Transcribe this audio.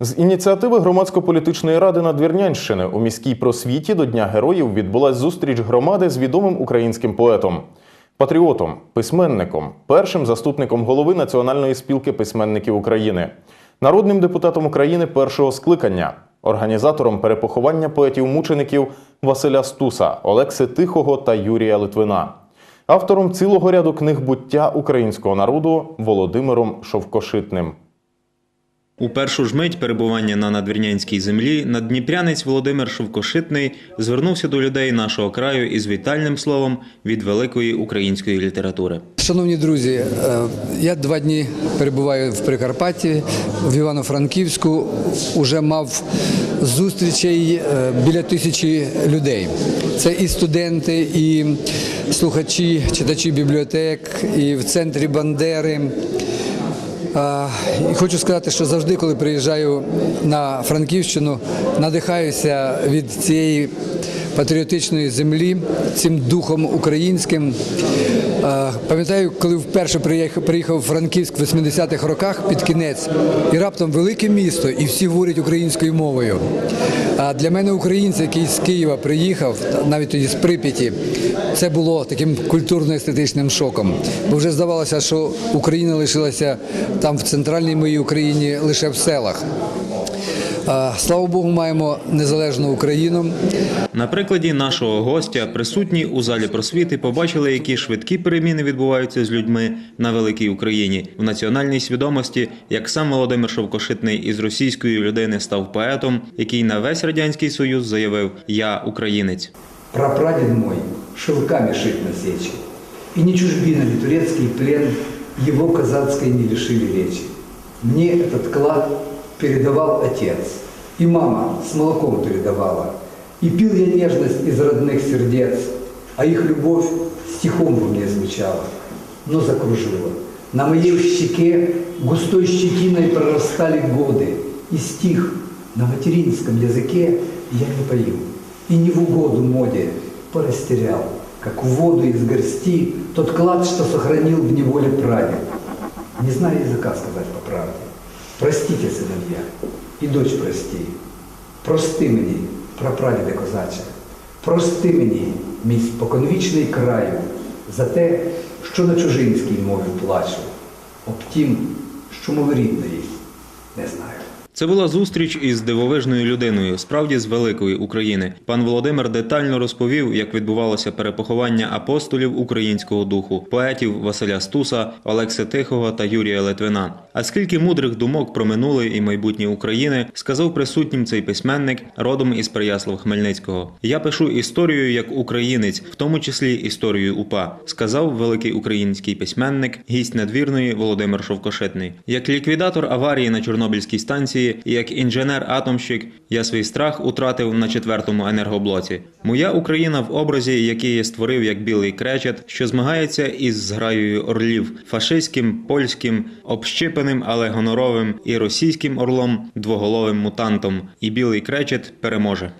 З ініціативи громадсько-політичної ради Надвірнянщини у міській просвіті до Дня героїв відбулась зустріч громади з відомим українським поетом, патріотом, письменником, першим заступником голови Національної спілки письменників України, народним депутатом України першого скликання, організатором перепоховання поетів-мучеників Василя Стуса, Олекси Тихого та Юрія Литвина, автором цілого ряду книг буття українського народу Володимиром Шовкошитним. У першу ж мить перебування на надвірнянській землі наддніпрянець Володимир Шовкошитний звернувся до людей нашого краю із вітальним словом від великої української літератури. Шановні друзі, е, я два дні перебуваю в Прикарпатті, в Івано-Франківську. Уже мав зустрічей е, біля тисячі людей. Це і студенти, і слухачі, читачі бібліотек, і в центрі Бандери. І хочу сказати, що завжди, коли приїжджаю на Франківщину, надихаюся від цієї патріотичної землі, цим духом українським. Пам'ятаю, коли вперше приїхав, у Франківськ в 80-х роках під кінець, і раптом велике місто, і всі говорять українською мовою. А для мене українець, який з Києва приїхав, навіть тоді з Прип'яті, це було таким культурно-естетичним шоком. Бо вже здавалося, що Україна лишилася там в центральній моїй Україні лише в селах. Слава Богу, маємо незалежну Україну. На прикладі нашого гостя присутні у залі просвіти побачили, які швидкі переміни відбуваються з людьми на великій Україні в національній свідомості, як сам Володимир Шовкошитний із російської людини став поетом, який на весь радянський союз заявив Я українець. Прапрадед мой шелками шит на сече, и ни чужбина, ни турецкий плен его казацкой не лишили речи. Мне этот клад передавал отец, и мама с молоком передавала. И пил я нежность из родных сердец, а их любовь стихом во мне звучала, но закружила. На моей щеке густой щетиной прорастали годы, и стих на материнском языке я не пою, и не в угоду моде порастерял, как в воду из горсти тот клад, что сохранил в неволе прадед. Не знаю языка сказать по правде. Простите, сыновья, і дочь прости. Прости мені, прапрадіде козаче, прости мені, мій споконвічний краю, за те, що на чужинській мові плачу, об тім, що мови рідної не знаю. Це була зустріч із дивовижною людиною, справді з великої України. Пан Володимир детально розповів, як відбувалося перепоховання апостолів українського духу, поетів Василя Стуса, Олекси Тихого та Юрія Литвина. А скільки мудрих думок про минуле і майбутнє України сказав присутнім цей письменник родом із Переяслав Хмельницького. Я пишу історію як українець, в тому числі історію УПА, сказав великий український письменник, гість надвірної Володимир Шовкошитний. Як ліквідатор аварії на Чорнобильській станції, і як інженер-атомщик, я свій страх утратив на четвертому енергоблоці. Моя Україна в образі, який я створив як білий кречет, що змагається із зграєю орлів, фашистським, польським, общипаним, але гоноровим, і російським орлом, двоголовим мутантом. І білий кречет переможе.